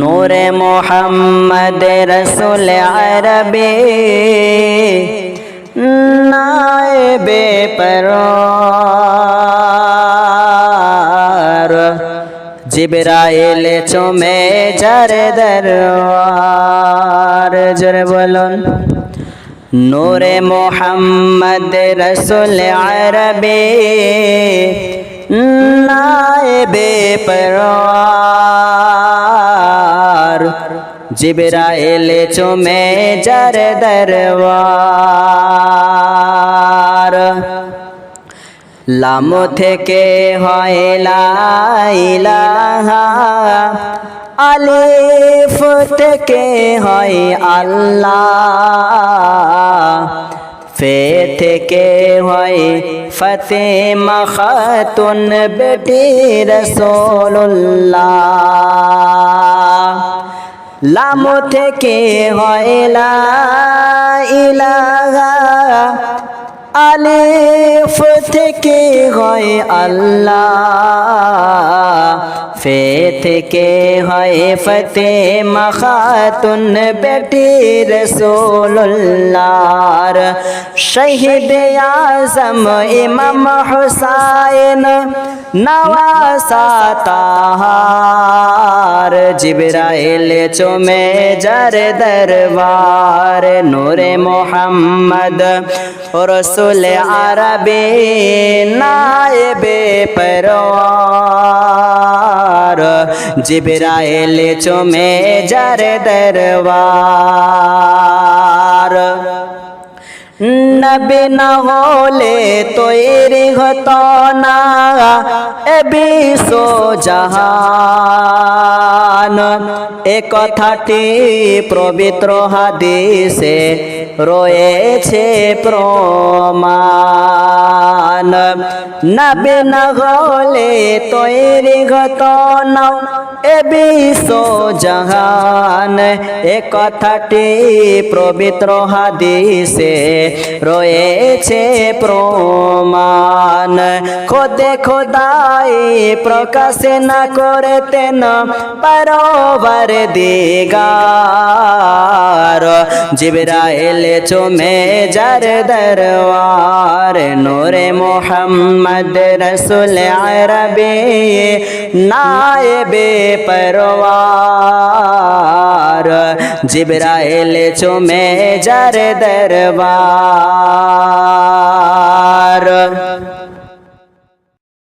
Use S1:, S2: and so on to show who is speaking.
S1: নূরে মোহাম্মদ রসুল আরবে, নায়েবে পরার। জিবরাইল চুমে যার দরবার, জোরে বলুন। নূরে মোহাম্মদ রসুল আরবে, নায়েবে জিবরাইল চুমে যার দরবার। লাম থেকে হয় লাইলাহা আলিফ থেকে হয় আল্লাহ। ফে থেকে হয় ফতে খাতুন বেটি রসোল্লাহ লাম থেকে হয় লা ইলাহা আলিফ থেকে হয় আল্লাহ। ফে থেকে হয় ফতে মখাতুন বেটি রসোল্লার শহীদ আজম ইমাম হুসাইন। নওয়াসা তাহার জিবরাইল চুমে যার দরবার নূরে মোহাম্মদ রসুল আরবে নায়েবে পরওয়ার। জিবরাইল চুমে যার দরবার। নবী না হলে তৈরি হতো না। এ বিশ্ব জাহান। এ কথাটি পবিত্র হাদিসে রয়েছে প্রমাণ। নবে না হলে তৈরি হতো না। এ বিশ্ব জাহান এ কথাটি পবিত্র হাদিসে রয়েছে প্রমাণ। খোদে খোদাই প্রকাশ না করতেন পরবর দিগার। জিবরাইল চুমে যার দরবার, নূরে মোহাম্মদ রসুল আরবে নায়েবে পরওয়ার। জিবরাইল চুমে যার দরবার।